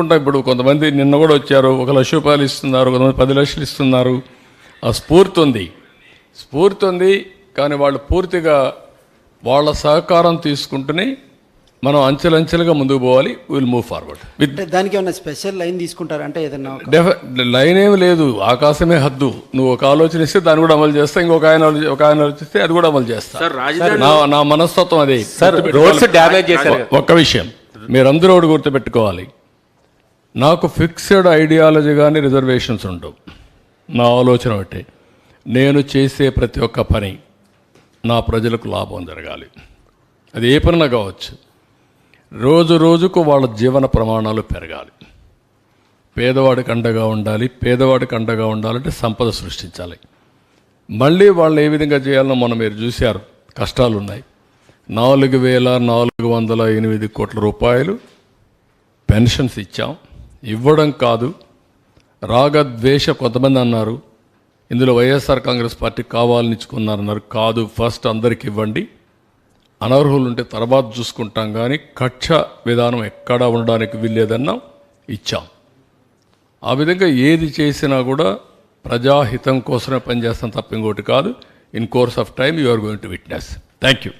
ఉంటా ఇప్పుడు కొంతమంది నిన్న కూడా వచ్చారు ఒక లక్ష రూపాయలు ఇస్తున్నారు కొంతమంది పది లక్షలు ఇస్తున్నారు. ఆ స్ఫూర్తి ఉంది. స్ఫూర్తి ఉంది కానీ వాళ్ళు పూర్తిగా వాళ్ళ సహకారం తీసుకుంటూనే మనం అంచెలంచెలుగా ముందుకు పోవాలి. విల్ మూవ్ ఫార్వర్డ్ విత్ దానికి ఏమైనా స్పెషల్ లైన్ తీసుకుంటారా? అంటే ఏదైనా లైన్ ఏమి లేదు. ఆకాశమే హద్దు. నువ్వు ఒక ఆలోచన ఇస్తే దాన్ని కూడా అమలు చేస్తా. ఇంకొక ఆయన ఒక ఆయన ఆలోచిస్తే అది కూడా అమలు చేస్తా. నా నా మనస్తత్వం అదే. సార్ రోడ్స్ డ్యామేజ్ చేశారు. ఒక్క విషయం. మీరందరూ ఒకటి గుర్తుపెట్టుకోవాలి. నాకు ఫిక్స్డ్ ఐడియాలజీ కానీ రిజర్వేషన్స్ ఉండవు. నా ఆలోచన ఒకటి. నేను చేసే ప్రతి ఒక్క పని నా ప్రజలకు లాభం జరగాలి. అది ఏ పనినా కావచ్చు. రోజు రోజుకు వాళ్ళ జీవన ప్రమాణాలు పెరగాలి. పేదవాడికి అండగా ఉండాలి పేదవాడికి అండగా ఉండాలంటే సంపద సృష్టించాలి. మళ్ళీ వాళ్ళు ఏ విధంగా చేయాలనో మనం మీరు చూశారు. కష్టాలు ఉన్నాయి నాలుగు వేల నాలుగు వందల ఎనిమిది కోట్ల రూపాయలు పెన్షన్స్ ఇచ్చాం. ఇవ్వడం కాదు. రాగద్వేష కొంతమంది అన్నారు. ఇందులో వైఎస్ఆర్ కాంగ్రెస్ పార్టీ కావాలనిచ్చుకున్నారన్నారు. కాదు ఫస్ట్ అందరికి ఇవ్వండి. అనర్హులు ఉంటే తర్వాత చూసుకుంటాం కానీ కక్ష విధానం ఎక్కడా ఉండడానికి వీల్లేదన్నా ఇచ్చాం. ఆ విధంగా ఏది చేసినా కూడా ప్రజాహితం కోసమే పనిచేస్తాం తప్ప ఇంకోటి కాదు. In course of time you are going to witness thank you